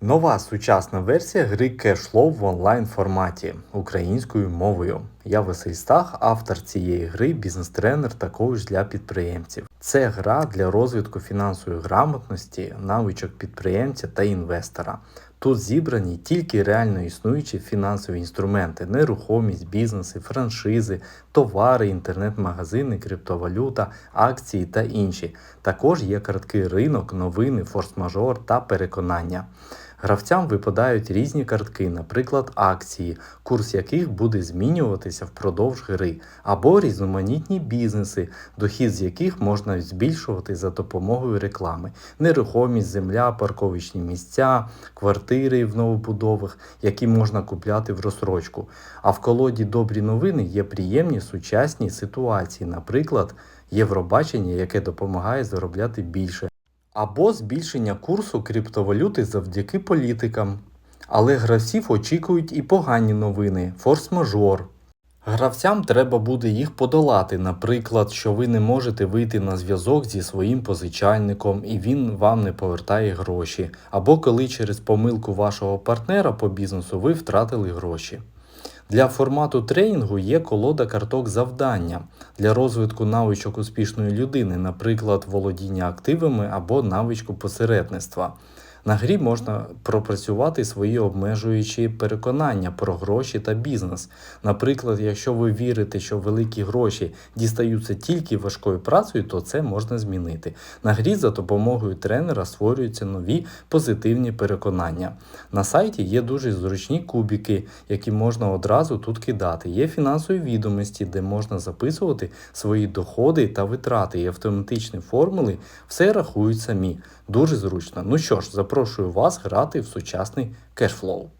Нова сучасна версія гри Cashflow в онлайн форматі українською мовою. Я Василь Стах, автор цієї гри, бізнес-тренер та коуч для підприємців. Це гра для розвитку фінансової грамотності, навичок підприємця та інвестора. Тут зібрані тільки реально існуючі фінансові інструменти, нерухомість, бізнеси, франшизи, товари, інтернет-магазини, криптовалюта, акції та інші. Також є картки ринок, новини, форс-мажор та переконання. Гравцям випадають різні картки, наприклад, акції, курс яких буде змінюватися впродовж гри, або різноманітні бізнеси, дохід з яких можна збільшувати за допомогою реклами, нерухомість, земля, парковочні місця, квартири в новобудовах, які можна купляти в розсрочку. А в колоді добрі новини є приємні сучасні ситуації, наприклад, Євробачення, яке допомагає заробляти більше або збільшення курсу криптовалюти завдяки політикам. Але гравців очікують і погані новини, форс-мажор. Гравцям треба буде їх подолати, наприклад, що ви не можете вийти на зв'язок зі своїм позичальником і він вам не повертає гроші, або коли через помилку вашого партнера по бізнесу ви втратили гроші. Для формату тренінгу є колода карток завдання для розвитку навичок успішної людини, наприклад, володіння активами або навичку посередництва. На грі можна пропрацювати свої обмежуючі переконання про гроші та бізнес. Наприклад, якщо ви вірите, що великі гроші дістаються тільки важкою працею, то це можна змінити. На грі за допомогою тренера створюються нові позитивні переконання. На сайті є дуже зручні кубики, які можна одразу тут кидати. Є фінансові відомості, де можна записувати свої доходи та витрати, і автоматичні формули все рахують самі. Дуже зручно. Ну що ж, запрошую вас грати в сучасний кешфлоу.